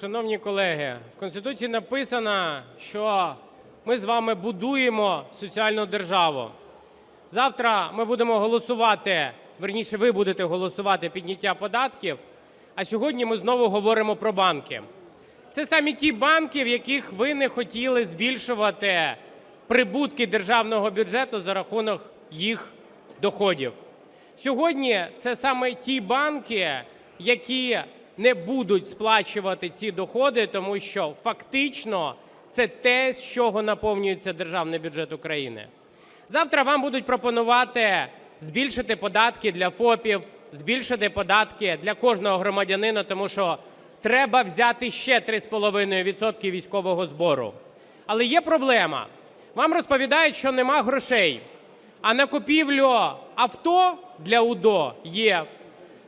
шановні колеги, в Конституції написано, що ми з вами будуємо соціальну державу. Завтра ми будемо голосувати, верніше, ви будете голосувати підняття податків, а сьогодні ми знову говоримо про банки. Це самі ті банки, в яких ви не хотіли збільшувати прибутки державного бюджету за рахунок їх доходів. Сьогодні це саме ті банки, які не будуть сплачувати ці доходи, тому що фактично це те, з чого наповнюється державний бюджет України. Завтра вам будуть пропонувати збільшити податки для ФОПів, збільшити податки для кожного громадянина, тому що треба взяти ще 3,5% військового збору. Але є проблема. Вам розповідають, що нема грошей, а на купівлю авто для УДО є.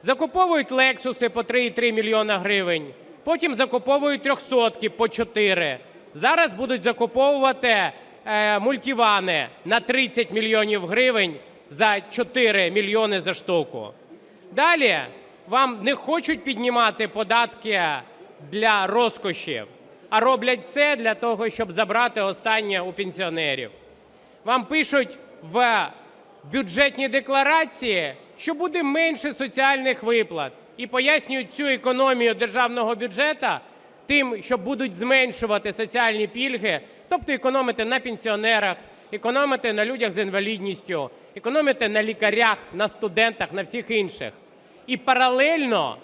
Закуповують лексуси по 3,3 мільйона гривень, потім закуповують трьохсотки по 4. Зараз будуть закуповувати е, мультивани на 30 мільйонів гривень за 4 мільйони за штуку. Далі вам не хочуть піднімати податки для розкошів, а роблять все для того, щоб забрати останнє у пенсіонерів. Вам пишуть в бюджетній декларації, що буде менше соціальних виплат, і пояснюють цю економію державного бюджету тим, що будуть зменшувати соціальні пільги, тобто економити на пенсіонерах, економити на людях з інвалідністю, економити на лікарях, на студентах, на всіх інших. І паралельно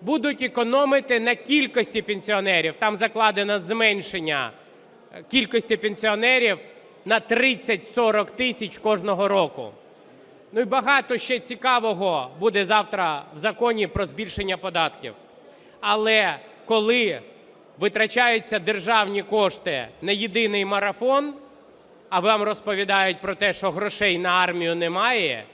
будуть економити на кількості пенсіонерів. Там закладено зменшення кількості пенсіонерів на 30-40 тисяч кожного року. Ну і багато ще цікавого буде завтра в законі про збільшення податків. Але коли витрачаються державні кошти на єдиний марафон, а вам розповідають про те, що грошей на армію немає,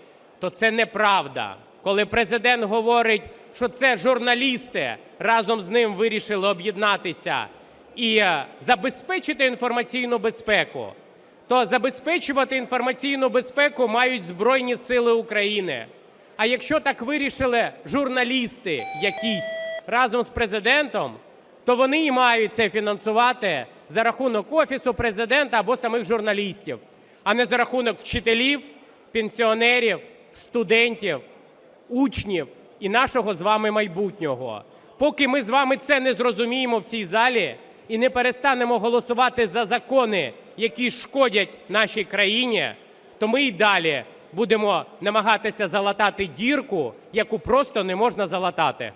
то це неправда. Коли президент говорить, що це журналісти разом з ним вирішили об'єднатися і е, забезпечити інформаційну безпеку, то забезпечувати інформаційну безпеку мають Збройні Сили України. А якщо так вирішили журналісти якісь разом з президентом, то вони і мають це фінансувати за рахунок Офісу президента або самих журналістів, а не за рахунок вчителів, пенсіонерів, студентів, учнів і нашого з вами майбутнього. Поки ми з вами це не зрозуміємо в цій залі і не перестанемо голосувати за закони, які шкодять нашій країні, то ми і далі будемо намагатися залатати дірку, яку просто не можна залатати.